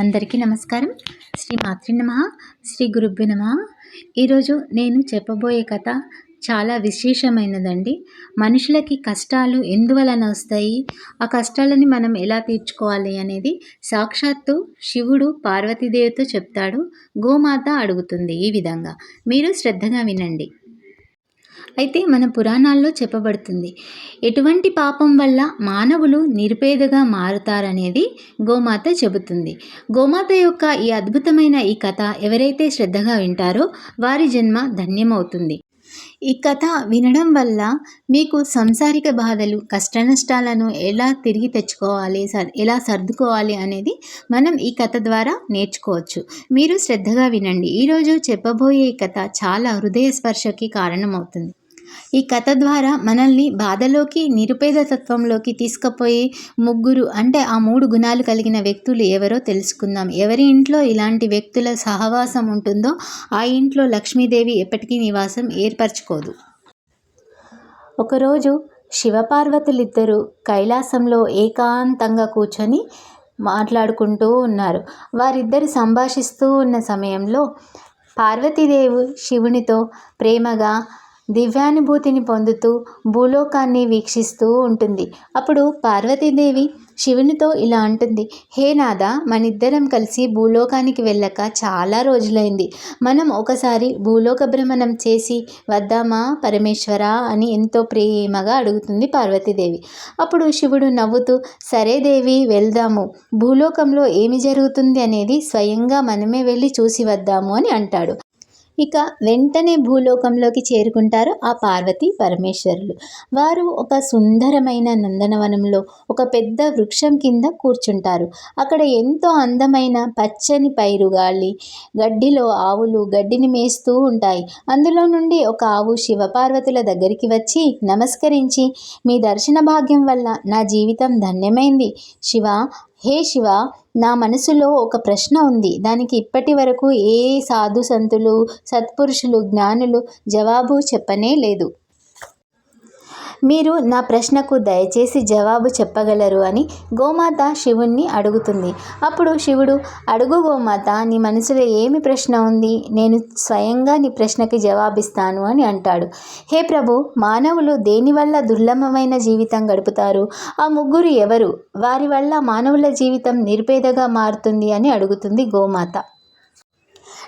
అందరికీ నమస్కారం. శ్రీ మాతృ నమ శ్రీ గురుభ్యు నమ. ఈరోజు నేను చెప్పబోయే కథ చాలా విశేషమైనదండి. మనుషులకి కష్టాలు ఎందువలన వస్తాయి? ఆ కష్టాలని మనం ఎలా తీర్చుకోవాలి అనేది సాక్షాత్తు శివుడు పార్వతీదేవితో చెప్తాడు. గోమాత అడుగుతుంది ఈ విధంగా. మీరు శ్రద్ధగా వినండి. అయితే మన పురాణాల్లో చెప్పబడుతుంది. ఎటువంటి పాపం వల్ల మానవులు నిరుపేదగా మారుతారనేది గోమాత చెబుతుంది. గోమాత యొక్క ఈ అద్భుతమైన ఈ కథ ఎవరైతే శ్రద్ధగా వింటారో వారి జన్మ ధన్యమవుతుంది. ఈ కథ వినడం వల్ల మీకు సంసారిక బాధలు కష్టనష్టాలను ఎలా తిరిగి తెచ్చుకోవాలి సర్ ఎలా సర్దుకోవాలి అనేది మనం ఈ కథ ద్వారా నేర్చుకోవచ్చు. మీరు శ్రద్ధగా వినండి. ఈరోజు చెప్పబోయే ఈ కథ చాలా హృదయ స్పర్శకి కారణమవుతుంది. ఈ కథ ద్వారా మనల్ని బాధలోకి నిరుపేద తత్వంలోకి తీసుకుపోయి ముగ్గురు అంటే ఆ మూడు గుణాలు కలిగిన వ్యక్తులు ఎవరో తెలుసుకుందాం. ఎవరి ఇంట్లో ఇలాంటి వ్యక్తుల సహవాసం ఉంటుందో ఆ ఇంట్లో లక్ష్మీదేవి ఎప్పటికీ నివాసం ఏర్పరచుకోదు. ఒకరోజు శివపార్వతులిద్దరూ కైలాసంలో ఏకాంతంగా కూర్చొని మాట్లాడుకుంటూ ఉన్నారు. వారిద్దరు సంభాషిస్తూ ఉన్న సమయంలో పార్వతీదేవి శివునితో ప్రేమగా దివ్యానుభూతిని పొందుతూ భూలోకాన్ని వీక్షిస్తూ ఉంటుంది. అప్పుడు పార్వతీదేవి శివునితో ఇలా అంటుంది హే నాథ మనిద్దరం కలిసి భూలోకానికి వెళ్ళక చాలా రోజులైంది. మనం ఒకసారి భూలోక భ్రమణం చేసి వద్దామా పరమేశ్వర? అని ఎంతో ప్రేమగా అడుగుతుంది పార్వతీదేవి. అప్పుడు శివుడు నవ్వుతూ సరే దేవి వెళ్దాము. భూలోకంలో ఏమి జరుగుతుంది అనేది స్వయంగా మనమే వెళ్ళి చూసి వద్దాము అని అంటాడు. ఇక వెంటనే భూలోకంలోకి చేరుకుంటారు ఆ పార్వతి పరమేశ్వరులు. వారు ఒక సుందరమైన నందనవనంలో ఒక పెద్ద వృక్షం కింద కూర్చుంటారు. అక్కడ ఎంతో అందమైన పచ్చని పైరు గాలి గడ్డిలో ఆవులు గడ్డిని మేస్తూ ఉంటాయి. అందులో నుండి ఒక ఆవు శివపార్వతుల దగ్గరికి వచ్చి నమస్కరించి మీ దర్శన భాగ్యం వల్ల నా జీవితం ధన్యమైంది. శివ హే శివ నా మనసులో ఒక ప్రశ్న ఉంది. దానికి ఇప్పటి వరకు ఏ సాధు సంతులు సత్పురుషులు జ్ఞానులు జవాబు చెప్పనే లేదు. మీరు నా ప్రశ్నకు దయచేసి జవాబు చెప్పగలరు అని గోమాత శివుణ్ణి అడుగుతుంది. అప్పుడు శివుడు అడుగు గోమాత నీ మనసులో ఏమి ప్రశ్న ఉంది? నేను స్వయంగా నీ ప్రశ్నకి జవాబిస్తాను అని అంటాడు. హే ప్రభు మానవులు దేనివల్ల దుర్లభమైన జీవితం గడుపుతారు? ఆ ముగ్గురు ఎవరు? వారి వల్ల మానవుల జీవితం నిరుపేదగా మారుతుంది అని అడుగుతుంది గోమాత.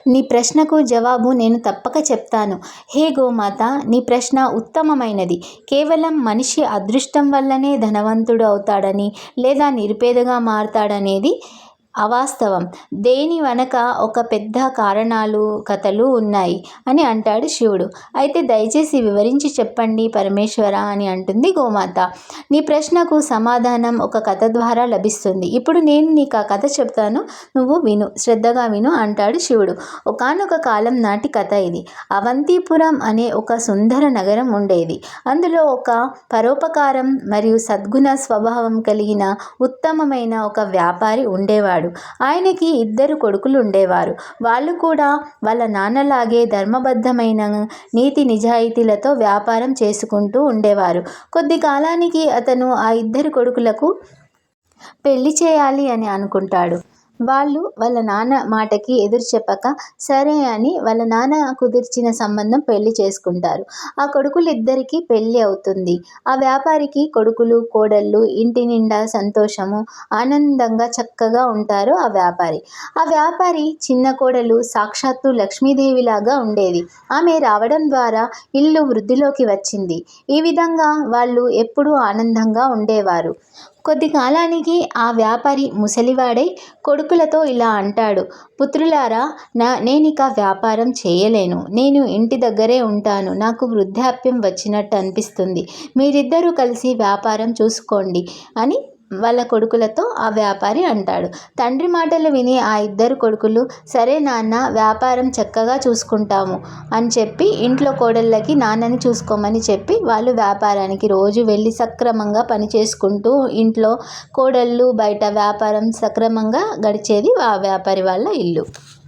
నీ ప్రశ్నకు జవాబు నేను తప్పక చెప్తాను. హే గోమాత నీ ప్రశ్న ఉత్తమమైనది. కేవలం మనిషి అదృష్టం వల్లనే ధనవంతుడు అవుతాడని లేదా నిరుపేదగా మారతాడనేది అవాస్తవం. దేని వెనక ఒక పెద్ద కారణాలు కథలు ఉన్నాయి అని అంటాడు శివుడు. అయితే దయచేసి వివరించి చెప్పండి పరమేశ్వర అని అంటుంది గోమాత. నీ ప్రశ్నకు సమాధానం ఒక కథ ద్వారా లభిస్తుంది. ఇప్పుడు నేను నీకు ఆ కథ చెప్తాను. నువ్వు విను శ్రద్ధగా విను అంటాడు శివుడు. ఒకనొక కాలం నాటి కథ ఇది. అవంతిపురం అనే ఒక సుందర నగరం ఉండేది. అందులో ఒక పరోపకారం మరియు సద్గుణ స్వభావం కలిగిన ఉత్తమమైన ఒక వ్యాపారి ఉండేవాడు. ఆయనకి ఇద్దరు కొడుకులు ఉండేవారు వాళ్ళు కూడా వాళ్ళ నాన్నలాగే ధర్మబద్ధమైన నీతి నిజాయితీలతో వ్యాపారం చేసుకుంటూ ఉండేవారు. కొద్ది కాలానికి అతను ఆ ఇద్దరు కొడుకులకు పెళ్ళి చేయాలి అని అనుకుంటాడు. వాళ్ళు వాళ్ళ నాన్న మాటకి ఎదురు చెప్పక సరే అని వాళ్ళ నాన్న కుదిర్చిన సంబంధం పెళ్ళి చేసుకుంటారు. ఆ కొడుకులిద్దరికీ పెళ్ళి అవుతుంది. ఆ వ్యాపారికి కొడుకులు కోడళ్ళు ఇంటి నిండా సంతోషము ఆనందంగా చక్కగా ఉంటారు ఆ వ్యాపారి. ఆ వ్యాపారి చిన్న కోడలు సాక్షాత్తు లక్ష్మీదేవిలాగా ఉండేది. ఆమె రావడం ద్వారా ఇల్లు వృద్ధిలోకి వచ్చింది. ఈ విధంగా వాళ్ళు ఎప్పుడూ ఆనందంగా ఉండేవారు. కొద్ది కాలానికి ఆ వ్యాపారి ముసలివాడై కొడుకులతో ఇలా అంటాడు పుత్రులారా నా నేనిక వ్యాపారం చేయలేను. నేను ఇంటి దగ్గరే ఉంటాను. నాకు వృద్ధాప్యం వచ్చినట్టు అనిపిస్తుంది. మీరిద్దరూ కలిసి వ్యాపారం చూసుకోండి అని వాళ్ళ కొడుకులతో ఆ వ్యాపారి అంటాడు. తండ్రి మాటలు విని ఆ ఇద్దరు కొడుకులు సరే నాన్న వ్యాపారం చక్కగా చూసుకుంటాము అని చెప్పి ఇంట్లో కోడళ్ళకి నాన్నని చూసుకోమని చెప్పి వాళ్ళు వ్యాపారానికి రోజు వెళ్ళి సక్రమంగా పని చేసుకుంటూ ఇంట్లో కోడళ్ళు బయట వ్యాపారం సక్రమంగా గడిచేది ఆ వ్యాపారి వాళ్ళ ఇల్లు.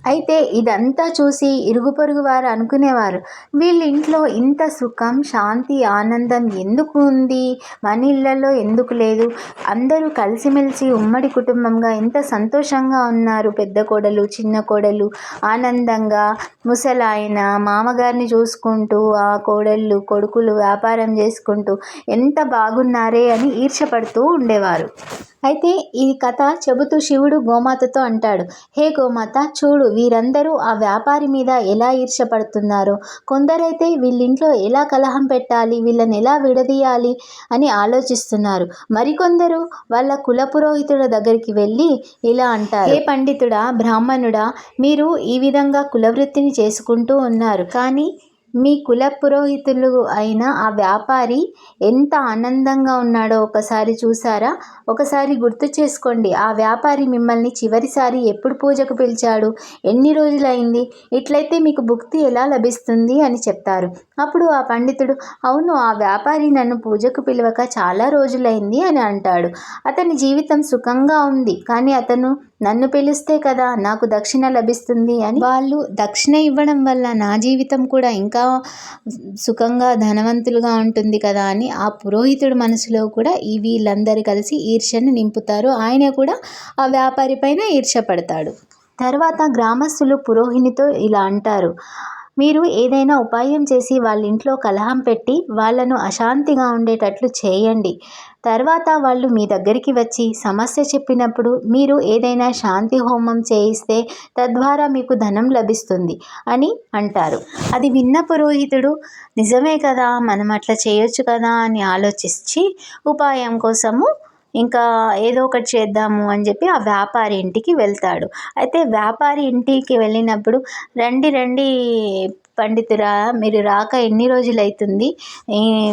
అయితే ఇదంతా చూసి ఇరుగు పొరుగు వారు అనుకునేవారు. వీళ్ళింట్లో ఇంత సుఖం శాంతి ఆనందం ఎందుకు ఉంది? మన ఇళ్ళలో ఎందుకు లేదు? అందరూ కలిసిమెలిసి ఉమ్మడి కుటుంబంగా ఎంత సంతోషంగా ఉన్నారు పెద్ద కోడలు చిన్న కోడలు. ఆనందంగా ముసలాయన మామగారిని చూసుకుంటూ ఆ కోడళ్ళు కొడుకులు వ్యాపారం చేసుకుంటూ ఎంత బాగున్నారే అని ఈర్షపడుతూ ఉండేవారు. అయితే ఈ కథ చెబుతూ శివుడు గోమాతతో అంటాడు హే గోమాత చూడు వీరందరూ ఆ వ్యాపారి మీద ఎలా ఈర్షపడుతున్నారో కొందరైతే వీళ్ళింట్లో ఎలా కలహం పెట్టాలి వీళ్ళని ఎలా విడదీయాలి అని ఆలోచిస్తున్నారు. మరికొందరు వాళ్ళ కుల పురోహితుల దగ్గరికి వెళ్ళి ఇలా అంటారు హే పండితుడా బ్రాహ్మణుడా మీరు ఈ విధంగా కులవృత్తిని చేసుకుంటూ ఉన్నారు. కానీ మీ కుల పురోహితులు అయిన ఆ వ్యాపారి ఎంత ఆనందంగా ఉన్నాడో ఒకసారి చూసారా? ఒకసారి గుర్తు చేసుకోండి ఆ వ్యాపారి మిమ్మల్ని చివరిసారి ఎప్పుడు పూజకు పిలిచాడు? ఎన్ని రోజులైంది? ఇట్లయితే మీకు భుక్తి ఎలా లభిస్తుంది? అని చెప్తారు. అప్పుడు ఆ పండితుడు అవును ఆ వ్యాపారి నన్ను పూజకు పిలవక చాలా రోజులైంది అని అంటాడు. అతని జీవితం సుఖంగా ఉంది కానీ అతను నన్ను పిలిస్తే కదా నాకు దక్షిణ లభిస్తుంది అని వాళ్ళు దక్షిణ ఇవ్వడం వల్ల నా జీవితం కూడా ఇంకా సుఖంగా ధనవంతులుగా ఉంటుంది కదా అని ఆ పురోహితుడు మనసులో కూడా ఈ వీళ్ళందరూ కలిసి ఈర్ష్యను నింపుతారు. ఆయన కూడా ఆ వ్యాపారి పైన ఈర్ష్యపడతాడు తర్వాత గ్రామస్తులు పురోహినితో ఇలా అంటారు మీరు ఏదైనా ఉపాయం చేసి వాళ్ళ ఇంట్లో కలహం పెట్టి వాళ్ళను అశాంతిగా ఉండేటట్లు చేయండి. తర్వాత వాళ్ళు మీ దగ్గరికి వచ్చి సమస్య చెప్పినప్పుడు మీరు ఏదైనా శాంతి హోమం చేయిస్తే తద్వారా మీకు ధనం లభిస్తుంది అని అంటారు. అది విన్న పురోహితుడు నిజమే కదా మనం అట్లా చేయొచ్చు కదా అని ఆలోచించి ఉపాయం కోసము ఇంకా ఏదో ఒకటి చేద్దాము అని చెప్పి ఆ వ్యాపారి ఇంటికి వెళ్తాడు. అయితే వ్యాపారి ఇంటికి వెళ్ళినప్పుడు రండి రండి పండితురా మీరు రాక ఎన్ని రోజులైతుంది?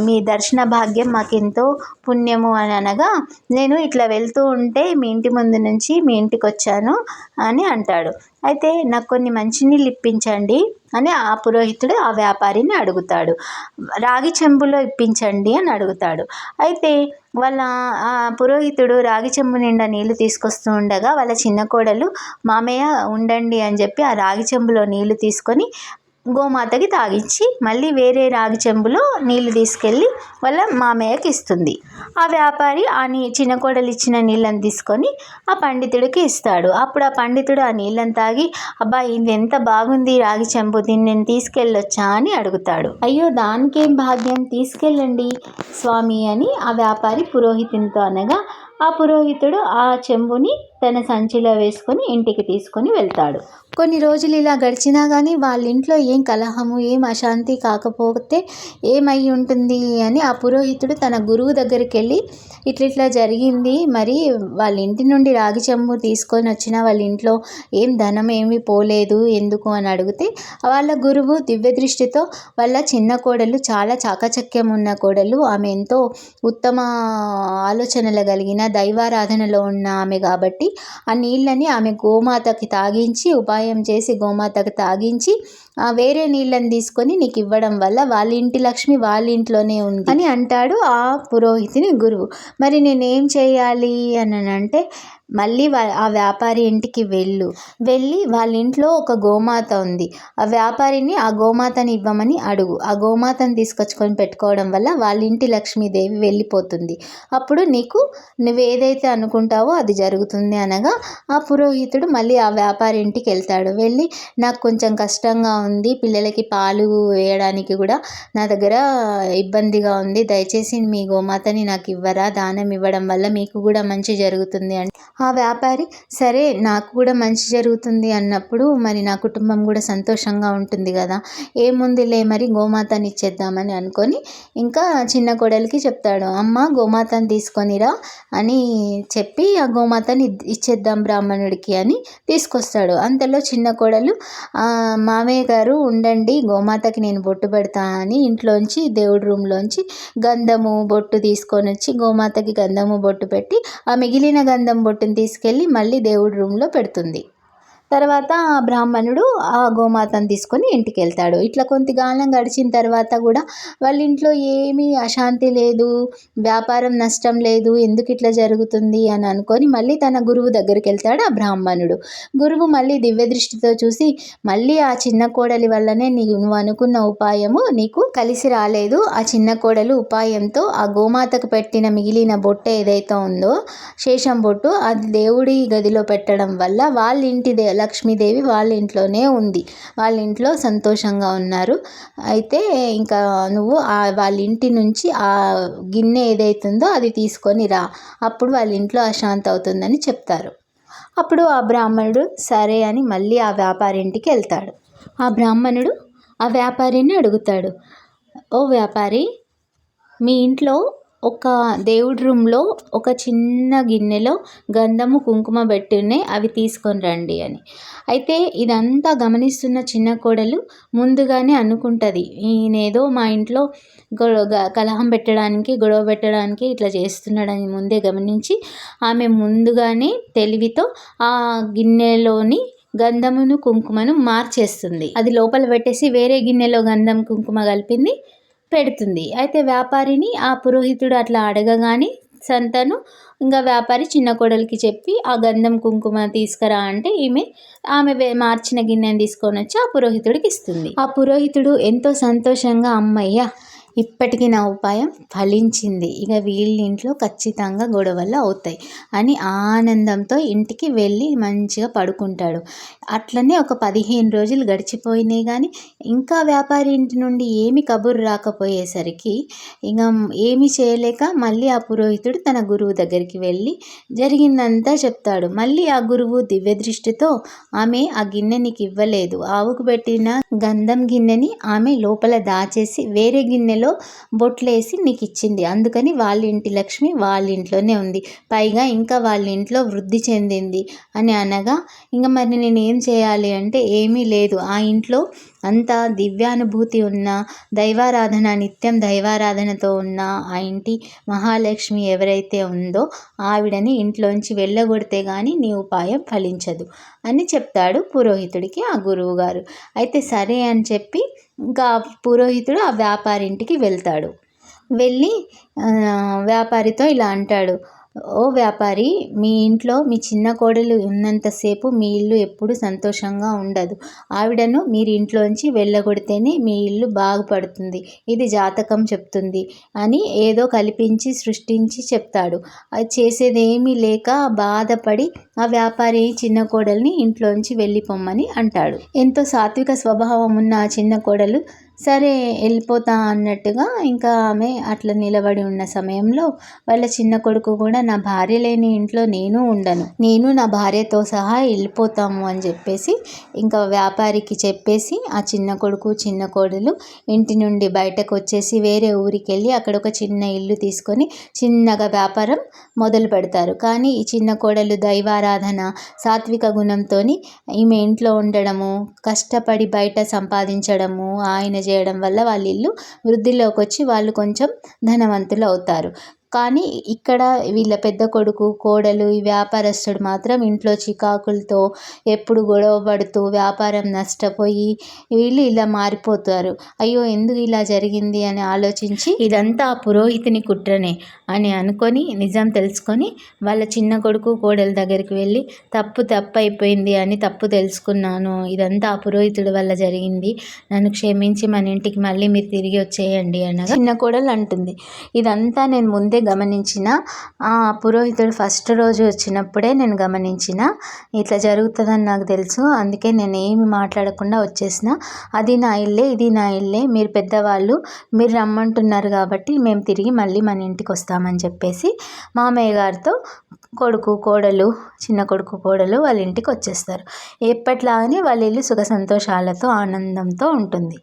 మీ దర్శన భాగ్యం మాకు ఎంతో పుణ్యము అని అనగా నేను ఇట్లా వెళ్తూ ఉంటే మీ ఇంటి ముందు నుంచి మీ ఇంటికి వచ్చాను అని అంటాడు. అయితే నాకు కొన్ని మంచినీళ్ళు ఇప్పించండి అని ఆ పురోహితుడు ఆ వ్యాపారిని అడుగుతాడు. రాగి చెంబులో ఇప్పించండి అని అడుగుతాడు. అయితే వాళ్ళ ఆ పురోహితుడు రాగి చెంబు నిండా నీళ్ళు తీసుకొస్తూ ఉండగా వాళ్ళ చిన్న కోడలు మామయ్య ఉండండి అని చెప్పి ఆ రాగి చెంబులో నీళ్ళు తీసుకొని గోమాతకి తాగించి మళ్ళీ వేరే రాగి చెంబులో నీళ్ళు తీసుకెళ్ళి వాళ్ళ మామయ్యకి ఇస్తుంది. ఆ వ్యాపారి ఆ నీ చిన్న కోడలు ఇచ్చిన నీళ్ళని తీసుకొని ఆ పండితుడికి ఇస్తాడు. అప్పుడు ఆ పండితుడు ఆ నీళ్ళని తాగి అబ్బా ఇది ఎంత బాగుంది రాగి చెంబు దీన్ని నేను తీసుకెళ్ళొచ్చా? అని అడుగుతాడు. అయ్యో దానికేం భాగ్యం? తీసుకెళ్ళండి స్వామి అని ఆ వ్యాపారి పురోహితునితో అనగా ఆ పురోహితుడు ఆ చెంబుని తన సంచిలో వేసుకొని ఇంటికి తీసుకొని వెళ్తాడు. కొన్ని రోజులు ఇలా గడిచినా కానీ వాళ్ళ ఇంట్లో ఏం కలహము ఏం అశాంతి కాకపోతే ఏమై ఉంటుంది అని ఆ పురోహితుడు తన గురువు దగ్గరికి వెళ్ళి ఇట్లా ఇట్లా జరిగింది. మరి వాళ్ళ ఇంటి నుండి రాగి చెంబు తీసుకొని వచ్చిన వాళ్ళ ఇంట్లో ఏం ధనం ఏమీ పోలేదు ఎందుకు అని అడిగితే వాళ్ళ గురువు దివ్య దృష్టితో వాళ్ళ చిన్న కోడలు చాలా చాకచక్యం ఉన్న కోడలు ఆమె ఎంతో ఉత్తమ ఆలోచనలు కలిగిన దైవారాధనలో ఉన్న ఆమె కాబట్టి ఆ నీళ్ళని ఆమె గోమాతకి తాగించి ఉపాయం చేసి గోమాతకి తాగించి వేరే నీళ్ళని తీసుకొని నీకు ఇవ్వడం వల్ల వాళ్ళ ఇంటి లక్ష్మి వాళ్ళ ఇంట్లోనే ఉంది అని అంటాడు ఆ పురోహితుని గురువు. మరి నేనేం చేయాలి అని అంటే మళ్ళీ ఆ వ్యాపారి ఇంటికి వెళ్ళు. వెళ్ళి వాళ్ళ ఇంట్లో ఒక గోమాత ఉంది. ఆ వ్యాపారిని ఆ గోమాతని ఇవ్వమని అడుగు. ఆ గోమాతని తీసుకొచ్చుకొని పెట్టుకోవడం వల్ల వాళ్ళ ఇంటి లక్ష్మీదేవి వెళ్ళిపోతుంది. అప్పుడు నీకు నువ్వు ఏదైతే అనుకుంటావో అది జరుగుతుంది అనగా ఆ పురోహితుడు మళ్ళీ ఆ వ్యాపారి ఇంటికి వెళ్తాడు. వెళ్ళి నాకు కొంచెం కష్టంగా ఉంది పిల్లలకి పాలు వేయడానికి కూడా నా దగ్గర ఇబ్బందిగా ఉంది. దయచేసి మీ గోమాతని నాకు ఇవ్వరా? దానం ఇవ్వడం వల్ల మీకు కూడా మంచి జరుగుతుంది అంటే. ఆ వ్యాపారి సరే నాకు కూడా మంచి జరుగుతుంది అన్నప్పుడు మరి నా కుటుంబం కూడా సంతోషంగా ఉంటుంది కదా. ఏముందిలే మరి గోమాతని ఇచ్చేద్దామని అనుకొని ఇంకా చిన్న కోడలికి చెప్తాడు అమ్మ గోమాతని తీసుకొనిరా అని చెప్పి ఆ గోమాతని ఇచ్చేద్దాం బ్రాహ్మణుడికి అని తీసుకొస్తాడు. అంతలో చిన్న కోడలు మామయ్య గారు ఉండండి గోమాతకి నేను బొట్టు పెడతా అని ఇంట్లోంచి దేవుడి రూమ్లోంచి గంధము బొట్టు తీసుకొని వచ్చి గోమాతకి గంధము బొట్టు పెట్టి ఆ మిగిలిన గంధం బొట్టు తీసుకెళ్ళి మళ్ళీ దేవుడి రూమ్లో పెడుతుంది. తర్వాత ఆ బ్రాహ్మణుడు ఆ గోమాతను తీసుకొని ఇంటికి వెళ్తాడు ఇట్లా కొంతకాలం గడిచిన తర్వాత కూడా వాళ్ళ ఇంట్లో ఏమీ అశాంతి లేదు వ్యాపారం నష్టం లేదు ఎందుకు ఇట్లా జరుగుతుంది అని అనుకొని మళ్ళీ తన గురువు దగ్గరికి వెళ్తాడు ఆ బ్రాహ్మణుడు. గురువు మళ్ళీ దివ్య దృష్టితో చూసి మళ్ళీ ఆ చిన్న కోడలి వల్లనే నీ నువ్వు అనుకున్న ఉపాయము నీకు కలిసి రాలేదు. ఆ చిన్న కోడలు ఉపాయంతో ఆ గోమాతకు పెట్టిన మిగిలిన బొట్టు ఏదైతే ఉందో శేషం బొట్టు అది దేవుడి గదిలో పెట్టడం వల్ల వాళ్ళ ఇంటి లక్ష్మీదేవి వాళ్ళ ఇంట్లోనే ఉంది. వాళ్ళ ఇంట్లో సంతోషంగా ఉన్నారు. అయితే ఇంకా నువ్వు వాళ్ళ ఇంటి నుంచి ఆ గిన్నె ఏదైతుందో అది తీసుకొని రా. అప్పుడు వాళ్ళ ఇంట్లో అశాంతి అవుతుందని చెప్తారు. అప్పుడు ఆ బ్రాహ్మణుడు సరే అని మళ్ళీ ఆ వ్యాపారి ఇంటికి వెళ్తాడు. ఆ బ్రాహ్మణుడు ఆ వ్యాపారిని అడుగుతాడు. ఓ వ్యాపారి మీ ఇంట్లో ఒక దేవుడి రూమ్లో ఒక చిన్న గిన్నెలో గంధము కుంకుమ పెట్టి అవి తీసుకొని రండి అని. అయితే ఇదంతా గమనిస్తున్న చిన్న కోడలు ముందుగానే అనుకుంటుంది ఈయనేదో మా ఇంట్లో గొడవ కలహం పెట్టడానికి గొడవ పెట్టడానికి ఇట్లా చేస్తున్నాడని ముందే గమనించి ఆమె ముందుగానే తెలివితో ఆ గిన్నెలోని గంధమును కుంకుమను మార్చేస్తుంది. అది లోపల పెట్టేసి వేరే గిన్నెలో గంధం కుంకుమ కలిపింది పెడుతుంది. అయితే వ్యాపారిని ఆ పురోహితుడు అట్లా అడగగానే సంతను ఇంకా వ్యాపారి చిన్న కోడలికి చెప్పి ఆ గంధం కుంకుమ తీసుకురా అంటే ఈమె ఆమె మార్చిన గిన్నెని తీసుకొని వచ్చి ఆ పురోహితుడికి ఇస్తుంది. ఆ పురోహితుడు ఎంతో సంతోషంగా అమ్మయ్య ఇప్పటికీ నా ఉపాయం ఫలించింది. ఇక వీళ్ళ ఇంట్లో ఖచ్చితంగా గొడవలు అవుతాయి అని ఆనందంతో ఇంటికి వెళ్ళి మంచిగా పడుకుంటాడు. అట్లనే ఒక పదిహేను రోజులు గడిచిపోయినాయి కానీ ఇంకా వ్యాపారి ఇంటి నుండి ఏమి కబురు రాకపోయేసరికి ఇక ఏమి చేయలేక మళ్ళీ ఆ పురోహితుడు తన గురువు దగ్గరికి వెళ్ళి జరిగిందంతా చెప్తాడు. మళ్ళీ ఆ గురువు దివ్య దృష్టితో ఆమె ఆ గిన్నె నీకు ఇవ్వలేదు. ఆవుకు పెట్టిన గంధం గిన్నెని ఆమె లోపల దాచేసి వేరే గిన్నెలో బొట్లు బొట్లేసి నీకు ఇచ్చింది అందుకని వాళ్ళ ఇంటి లక్ష్మి వాళ్ళ ఇంట్లోనే ఉంది. పైగా ఇంకా వాళ్ళ ఇంట్లో వృద్ధి చెందింది అని అనగా ఇంకా మరి నేను ఏం చేయాలి అంటే ఏమీ లేదు. ఆ ఇంట్లో అంత దివ్యానుభూతి ఉన్న దైవారాధన నిత్యం దైవారాధనతో ఉన్న ఆ ఇంటి మహాలక్ష్మి ఎవరైతే ఉందో ఆవిడని ఇంట్లోంచి వెళ్ళగొడితే కానీ నీ ఉపాయం ఫలించదు అని చెప్తాడు పురోహితుడికి ఆ గురువు గారు అయితే సరే అని చెప్పి ఇంకా పురోహితుడు ఆ వ్యాపారి ఇంటికి వెళ్తాడు. వెళ్ళి వ్యాపారితో ఇలా అంటాడు ఓ వ్యాపారి మీ ఇంట్లో మీ చిన్న కోడలు ఉన్నంతసేపు మీ ఇల్లు ఎప్పుడు సంతోషంగా ఉండదు. ఆవిడను మీరు ఇంట్లోంచి వెళ్ళగొడితేనే మీ ఇల్లు బాగుపడుతుంది. ఇది జాతకం చెప్తుంది అని ఏదో కల్పించి సృష్టించి చెప్తాడు. అది చేసేదేమీ లేక బాధపడి ఆ వ్యాపారి చిన్న కోడల్ని ఇంట్లోంచి వెళ్ళిపోమ్మని అంటాడు. ఎంతో సాత్విక స్వభావం ఉన్న ఆ చిన్న కోడలు సరే వెళ్ళిపోతా అన్నట్టుగా ఇంకా ఆమె అట్లా నిలబడి ఉన్న సమయంలో వాళ్ళ చిన్న కొడుకు కూడా నా భార్య లేని ఇంట్లో నేను ఉండను. నేను నా భార్యతో సహా వెళ్ళిపోతాము అని చెప్పేసి ఇంకా వ్యాపారికి చెప్పేసి ఆ చిన్న కొడుకు చిన్న కోడలు ఇంటి నుండి బయటకు వచ్చేసి వేరే ఊరికి వెళ్ళి అక్కడ ఒక చిన్న ఇల్లు తీసుకొని చిన్నగా వ్యాపారం మొదలు పెడతారు. కానీ ఈ చిన్న కోడలు దైవారాధన సాత్విక గుణంతో ఈమె ఇంట్లో ఉండడము కష్టపడి బయట సంపాదించడము ఆయన చేయడం వల్ల వాళ్ళ ఇల్లు వృద్ధిలోకి వచ్చి వాళ్ళు కొంచెం ధనవంతులు అవుతారు. కానీ ఇక్కడ వీళ్ళ పెద్ద కొడుకు కోడలు ఈ వ్యాపారస్తుడు మాత్రం ఇంట్లో చికాకులతో ఎప్పుడు గొడవ పడుతూ వ్యాపారం నష్టపోయి వీళ్ళు ఇలా మారిపోతారు. అయ్యో ఎందుకు ఇలా జరిగింది అని ఆలోచించి ఇదంతా పురోహితుని కుట్రనే అని అనుకొని నిజం తెలుసుకొని వాళ్ళ చిన్న కొడుకు కోడల దగ్గరికి వెళ్ళి తప్పు తప్పు అయిపోయింది అని తప్పు తెలుసుకున్నాను. ఇదంతా ఆ పురోహితుడి వల్ల జరిగింది. నన్ను క్షమించి మన ఇంటికి మళ్ళీ మీరు తిరిగి వచ్చేయండి అనగా చిన్న కోడలు అంటుంది. ఇదంతా నేను ముందే అయితే గమనించిన ఆ పురోహితుడు ఫస్ట్ రోజు వచ్చినప్పుడే నేను గమనించిన. ఇట్లా జరుగుతుందని నాకు తెలుసు. అందుకే నేను ఏమి మాట్లాడకుండా వచ్చేసిన. అది నా ఇల్లే ఇది నా ఇల్లే. మీరు పెద్దవాళ్ళు మీరు రమ్మంటున్నారు కాబట్టి మేము తిరిగి మళ్ళీ మన ఇంటికి వస్తామని చెప్పేసి మామయ్య గారితో కొడుకు కోడలు చిన్న కొడుకు కోడలు వాళ్ళ ఇంటికి వచ్చేస్తారు. ఎప్పట్లాగానే వాళ్ళ ఇల్లు సుఖ సంతోషాలతో ఆనందంతో ఉంటుంది.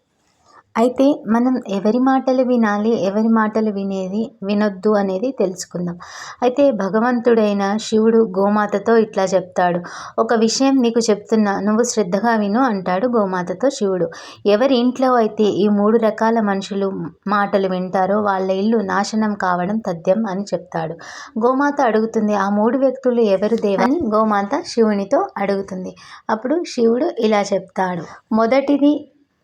అయితే మనం ఎవరి మాటలు వినాలి ఎవరి మాటలు వినేది వినొద్దు అనేది తెలుసుకుందాం. అయితే భగవంతుడైన శివుడు గోమాతతో ఇట్లా చెప్తాడు. ఒక విషయం నీకు చెప్తున్నా నువ్వు శ్రద్ధగా విను అంటాడు గోమాతతో శివుడు. ఎవరి ఇంట్లో అయితే ఈ మూడు రకాల మనుషులు మాటలు వింటారో వాళ్ళ ఇల్లు నాశనం కావడం తథ్యం అని చెప్తాడు. గోమాత అడుగుతుంది ఆ మూడు వ్యక్తులు ఎవరు దేవని గోమాత శివునితో అడుగుతుంది. అప్పుడు శివుడు ఇలా చెప్తాడు. మొదటిది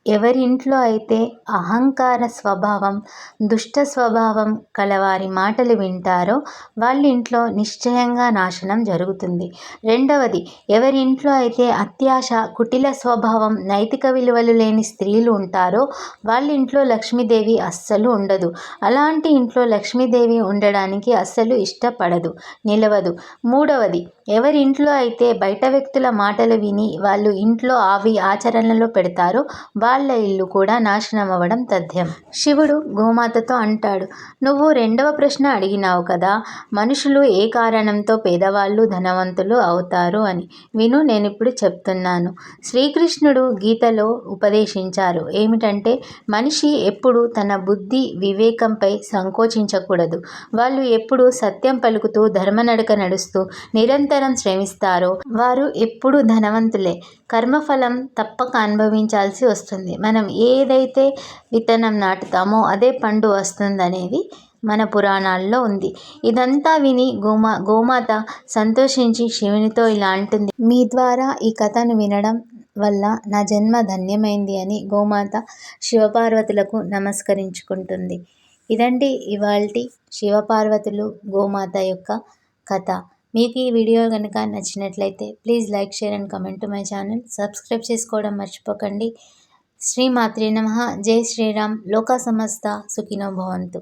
ఎవరి ఇంట్లో అయితే అహంకార స్వభావం దుష్ట స్వభావం కలవారి మాటలు వింటారో వాళ్ళ ఇంట్లో నిశ్చయంగా నాశనం జరుగుతుంది. రెండవది ఎవరి ఇంట్లో అయితే అత్యాశ కుటిల స్వభావం నైతిక విలువలు లేని స్త్రీలు ఉంటారో వాళ్ళ ఇంట్లో లక్ష్మీదేవి అస్సలు ఉండదు. అలాంటి ఇంట్లో లక్ష్మీదేవి ఉండడానికి అస్సలు ఇష్టపడదు నిలవదు. మూడవది ఎవరి ఇంట్లో అయితే బయట వ్యక్తుల మాటలు విని వాళ్ళు ఇంట్లో అవి ఆచరణలో పెడతారో వాళ్ళ ఇల్లు కూడా నాశనం అవ్వడం తథ్యం. శివుడు గోమాతతో అంటాడు నువ్వు రెండవ ప్రశ్న అడిగినావు కదా మనుషులు ఏ కారణంతో పేదవాళ్ళు ధనవంతులు అవుతారు అని. విను నేను ఇప్పుడు చెప్తున్నాను. శ్రీకృష్ణుడు గీతలో ఉపదేశించారు ఏమిటంటే మనిషి ఎప్పుడు తన బుద్ధి వివేకంపై సంకోచించకూడదు. వాళ్ళు ఎప్పుడు సత్యం పలుకుతూ ధర్మనడక నడుస్తూ నిరంతరం శ్రమిస్తారో వారు ఎప్పుడు ధనవంతులే. కర్మఫలం తప్పక అనుభవించాల్సి వస్తుంది. మనం ఏదైతే విత్తనం నాటుతామో అదే పండు వస్తుందనేది మన పురాణాల్లో ఉంది. ఇదంతా విని గోమా గోమాత సంతోషించి శివునితో ఇలా అంటుంది. మీ ద్వారా ఈ కథను వినడం వల్ల నా జన్మ ధన్యమైంది అని గోమాత శివపార్వతులకు నమస్కరించుకుంటుంది. ఇదండి ఇవాల్టి శివపార్వతులు గోమాత యొక్క కథ. మీకు ఈ వీడియో కనుక నచ్చినట్లయితే please like share and comment my channel. Subscribe చేసుకోవడం మర్చిపోకండి. శ్రీ మాత్రి నమ. జై శ్రీరామ్. లోక సమస్త సుఖినో భవంతు.